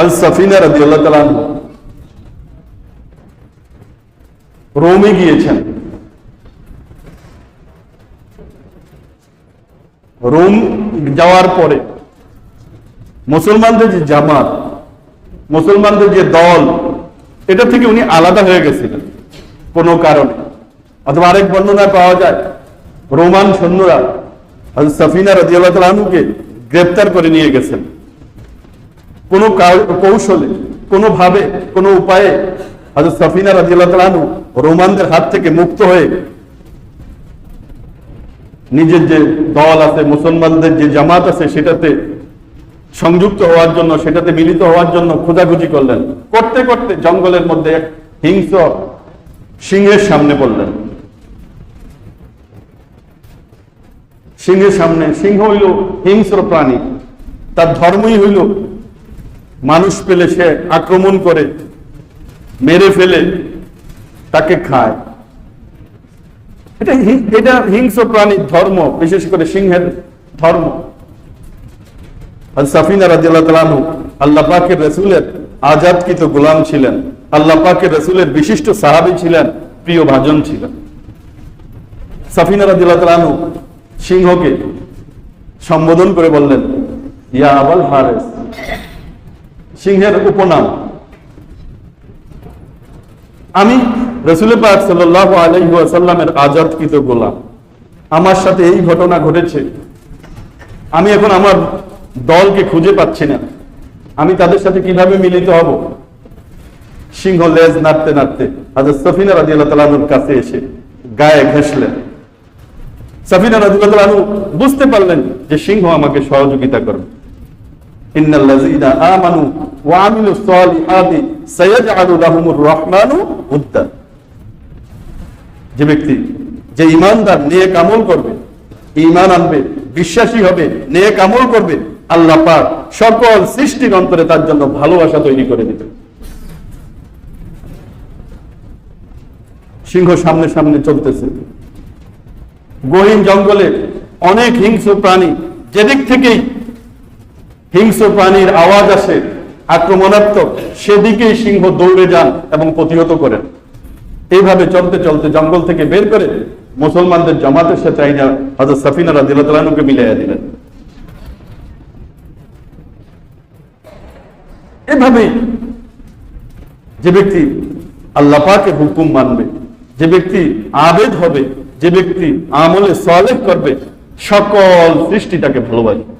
আল সাফিনা রাজি আল্লাহ তালা রোমে গিয়েছেন। রোম যাওয়ার পরে মুসলমানদের যে জামাত, মুসলমানদের যে দল, এটা থেকে উনি আলাদা হয়ে গেছিলেন, কোনো কারণে। অথবা আরেক বর্ণনায় পাওয়া যায়, রোমান সৈন্যরা সাফিনা রাদিয়াল্লাহু তাআলা আনহুকে গ্রেফতার করে নিয়ে গেছেন। কোনো কৌশলে কোনো ভাবে কোনো উপায়ে হযরত সাফিনা তাআলা রোমানদের হাত থেকে মুক্ত হয়ে নিজের যে দল আছে, মুসলমানদের যে জামাত আছে, সেটাতে সংযুক্ত হওয়ার জন্য, সেটাতে মিলিত হওয়ার জন্য খোঁজাখুঁজি করলেন। করতে করতে জঙ্গলের মধ্যে এক হিংস্র সিংহের সামনে পড়লেন। সিংহের সামনে, সিংহ হইল হিংস্র প্রাণী, তার ধর্মই হইল মানুষ পেলে সে আক্রমণ করে, মেরে ফেলে, তাকে খায়। এটা এটা হিংস্র প্রাণীর ধর্ম, বিশেষ করে সিংহের ধর্ম। সাফিনা আল্লাহ পাকের রসুলের আজাদকৃত গোলাম ছিলেন। আল্লাহ পাকের রসুলের বিশিষ্ট সাহাবী ছিলেন, প্রিয় ভাজন ছিলেন। সাফিনা তালানু সিংহকে সম্বোধন করে বললেন, ইয়া আবাল হারেস সিংহের উপনাম। আমি রসুল পাক সাল্লাহ আলহিহাসাল্লামের আজাদকৃত গোলাম। আমার সাথে এই ঘটনা ঘটেছে। আমি এখন আমার দলকে খুঁজে পাচ্ছি না। আমি তাদের সাথে কীভাবে মিলিত হব? সিংহ লেজ নাড়তে নাড়তে হাজর সফিনা রাজি আল্লাহ কাছে এসে গায়ে ঘেসলেন সফিনা রাজি বুঝতে পারলেন যে সিংহ আমাকে সহযোগিতা করবে। যে ব্যক্তি, যে ইমানদার নেক আমল করবে, ঈমান আনবে, বিশ্বাসী হবে, নেক আমল করবে, আল্লাহ পাক সকল সৃষ্টির অন্তরে তার জন্য ভালোবাসা তৈরি করে দিবে। সিংহ সামনে সামনে চলতেছে। গহীন জঙ্গলে অনেক হিংস্র প্রাণী, যেদিক থেকেই হিংস্র প্রাণীর আওয়াজ আসে, আক্রমণাত্মক, সেদিকেই সিংহ দৌড়ে যান এবং প্রতিহত করেন। এইভাবে চলতে চলতে জঙ্গল থেকে বের করে মুসলমানদের জামাতের সাথে আইনা হজরত সাফিনা রাদিয়াল্লাহু মিলাইয়া দিলেন। এভাবেই যে ব্যক্তি আল্লাহ পাকের হুকুম মানবে, যে ব্যক্তি আবেদ হবে, যে ব্যক্তি আমলে সলেহ করবে, সকল সৃষ্টি তাকে ভালোবাসবে